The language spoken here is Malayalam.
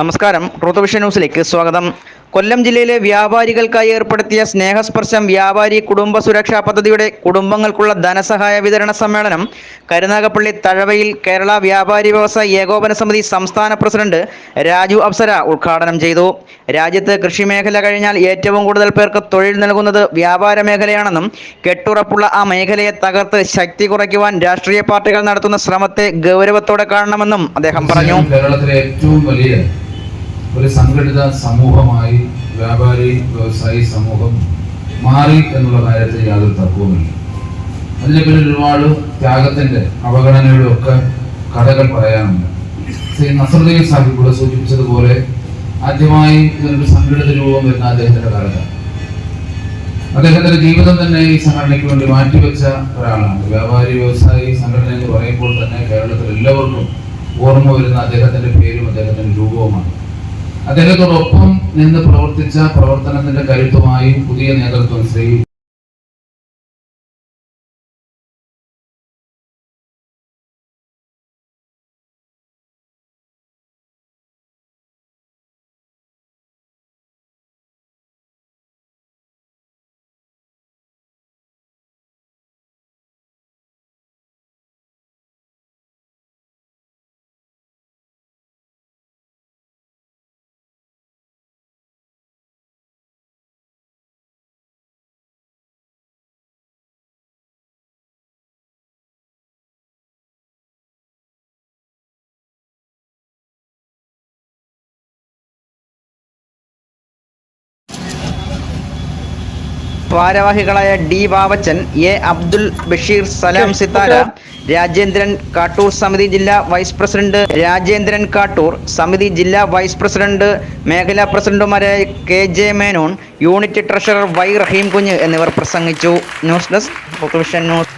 നമസ്കാരം. ട്രൂത്ത് ന്യൂസിലേക്ക് സ്വാഗതം. കൊല്ലം ജില്ലയിലെ വ്യാപാരികൾക്കായി ഏർപ്പെടുത്തിയ സ്നേഹസ്പർശം വ്യാപാരി കുടുംബ സുരക്ഷാ പദ്ധതിയുടെ കുടുംബങ്ങൾക്കുള്ള ധനസഹായ വിതരണ സമ്മേളനം കരുനാഗപ്പള്ളി തഴവയിൽ കേരള വ്യാപാരി വ്യവസായ ഏകോപന സമിതി സംസ്ഥാന പ്രസിഡന്റ് രാജു അപ്സര ഉദ്ഘാടനം ചെയ്തു. രാജ്യത്ത് കൃഷി മേഖല കഴിഞ്ഞാൽ ഏറ്റവും കൂടുതൽ പേർക്ക് തൊഴിൽ നൽകുന്നത് വ്യാപാര മേഖലയാണെന്നും കെട്ടുറപ്പുള്ള ആ മേഖലയെ തകർത്ത് ശക്തി കുറയ്ക്കുവാൻ രാഷ്ട്രീയ പാർട്ടികൾ നടത്തുന്ന ശ്രമത്തെ ഗൗരവത്തോടെ കാണണമെന്നും അദ്ദേഹം പറഞ്ഞു. കേരളത്തിലെ ഏറ്റവും വലിയ ഒരു സംഘടിത സമൂഹമായി വ്യാപാരി വ്യവസായി സമൂഹം മാറി എന്നുള്ള കാര്യത്തിൽ യാതൊരു തർക്കവുമില്ല. അതിന്റെ പിന്നിൽ ഒരുപാട് ത്യാഗത്തിന്റെ അവഗണനയുടെ ഒക്കെ കഥകൾ പറയാനുണ്ട്. ശ്രീ നസറുദ്ദീൻ സാഹിബ് സൂചിപ്പിച്ചതുപോലെ ആദ്യമായി ഇതിനൊരു സംഘടിത രൂപം വരുന്ന അദ്ദേഹത്തിന്റെ കാലത്താണ്. അദ്ദേഹത്തിന്റെ ജീവിതം തന്നെ ഈ സംഘടനയ്ക്ക് വേണ്ടി മാറ്റിവെച്ച ഒരാളാണ്. വ്യാപാരി വ്യവസായി സംഘടന എന്ന് പറയുമ്പോൾ തന്നെ കേരളത്തിൽ എല്ലാവർക്കും ഓർമ്മ വരുന്ന അദ്ദേഹത്തിന്റെ പേരും അദ്ദേഹത്തിന്റെ രൂപവുമാണ് അദ്ദേഹത്തോടൊപ്പം നിന്ന് പ്രവർത്തിച്ച പ്രവർത്തനത്തിന്റെ കരുത്തുമായി പുതിയ നേതൃത്വം ശ്രീ ഭാരവാഹികളായ ഡി ബാവച്ചൻ എ അബ്ദുൽ ബഷീർ സലാം സിത്താര രാജേന്ദ്രൻ കാട്ടൂർ സമിതി ജില്ലാ വൈസ് പ്രസിഡന്റ് രാജേന്ദ്രൻ കാട്ടൂർ സമിതി ജില്ലാ വൈസ് പ്രസിഡന്റ് മേഖലാ പ്രസിഡന്റുമാരായ K J Menon unit treasurer Y Raheem Kunju എന്നിവർ പ്രസംഗിച്ചു. News desk news.